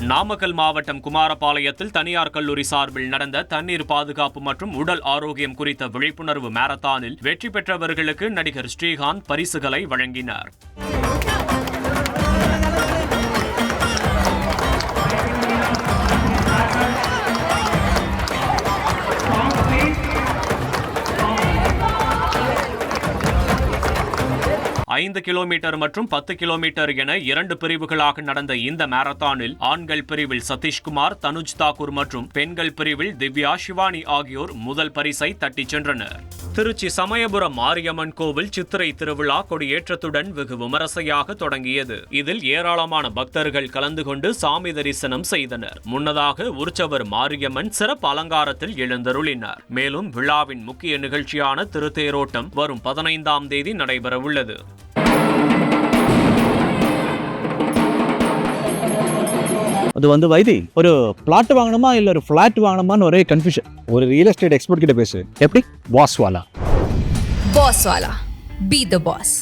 நாமக்கல் மாவட்டம் குமாரபாளையத்தில் தனியார் கல்லூரி சார்பில் நடந்த தண்ணீர் பாதுகாப்பு மற்றும் உடல் ஆரோக்கியம் குறித்த விழிப்புணர்வு மாரத்தானில் வெற்றி பெற்றவர்களுக்கு நடிகர் ஸ்ரீகாந்த் பரிசுகளை வழங்கினார். ஐந்து கிலோமீட்டர் மற்றும் பத்து கிலோமீட்டர் என இரண்டு பிரிவுகளாக நடந்த இந்த மாரத்தானில் ஆண்கள் பிரிவில் சதீஷ்குமார் தனுஜ் தாக்கூர் மற்றும் பெண்கள் பிரிவில் திவ்யா சிவானி ஆகியோர் முதல் பரிசை தட்டிச் சென்றனர். திருச்சி சமயபுரம் மாரியம்மன் கோவில் சித்திரை திருவிழா கொடியேற்றத்துடன் வெகு விமரிசையாக தொடங்கியது. இதில் ஏராளமான பக்தர்கள் கலந்து கொண்டு சாமி தரிசனம் செய்தனர். முன்னதாக உற்சவர் மாரியம்மன் சிறப்பு அலங்காரத்தில் எழுந்தருளினார். மேலும் விழாவின் முக்கிய நிகழ்ச்சியான திருத்தேரோட்டம் வரும் பதினைந்தாம் தேதி நடைபெறவுள்ளது. அது வந்து வைதி ஒரு பிளாட் வாங்கணுமா இல்லை ஒரு ஃப்ளாட் வாங்கணுமான்னு ஒரே கன்ஃபியூஷன் ஒரு ரியல் எஸ்டேட் எக்ஸ்பர்ட் கிட்ட பேசு. எப்படி? வாஸ்வாலா வாஸ்வாலா பி த பாஸ்.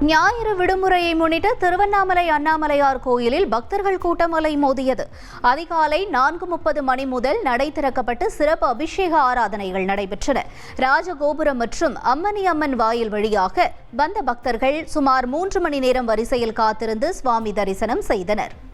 ஞாயிறு விடுமுறையை முன்னிட்டு திருவண்ணாமலை அண்ணாமலையார் கோயிலில் பக்தர்கள் கூட்டம் அலை மோதியது. அதிகாலை நான்கு முப்பது மணி முதல் நடை திறக்கப்பட்டு சிறப்பு அபிஷேக ஆராதனைகள் நடைபெற்றன. ராஜகோபுரம் மற்றும் அம்மணி அம்மன் வாயில் வழியாக வந்த பக்தர்கள் சுமார் மூன்று மணி நேரம் வரிசையில் காத்திருந்து சுவாமி தரிசனம் செய்தனர்.